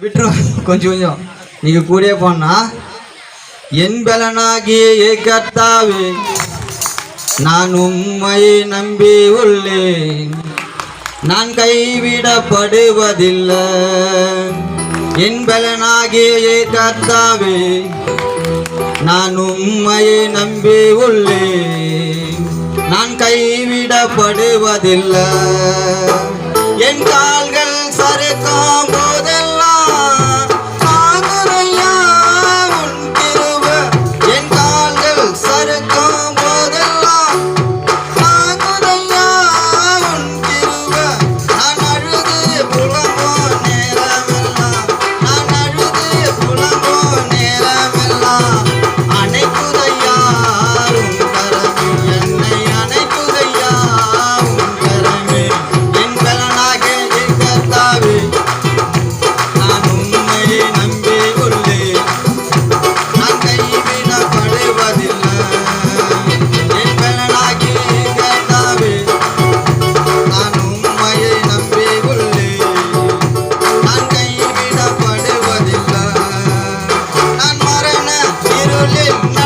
விட்டுரும் கொஞ்சம் கொஞ்சம். நீங்க கூடயே போனா என் பலனாகிய ஏகத்தாவே நான் உம்மையை நம்பி உள்ளேன். நான் கைவிடப்படுவதில்லை. என் பலனாகிய ஏகத்தாவே நான் உம்மையை நம்பி உள்ளேன். நான் கைவிடப்படுவதில்லை. என் கால்கள் বলে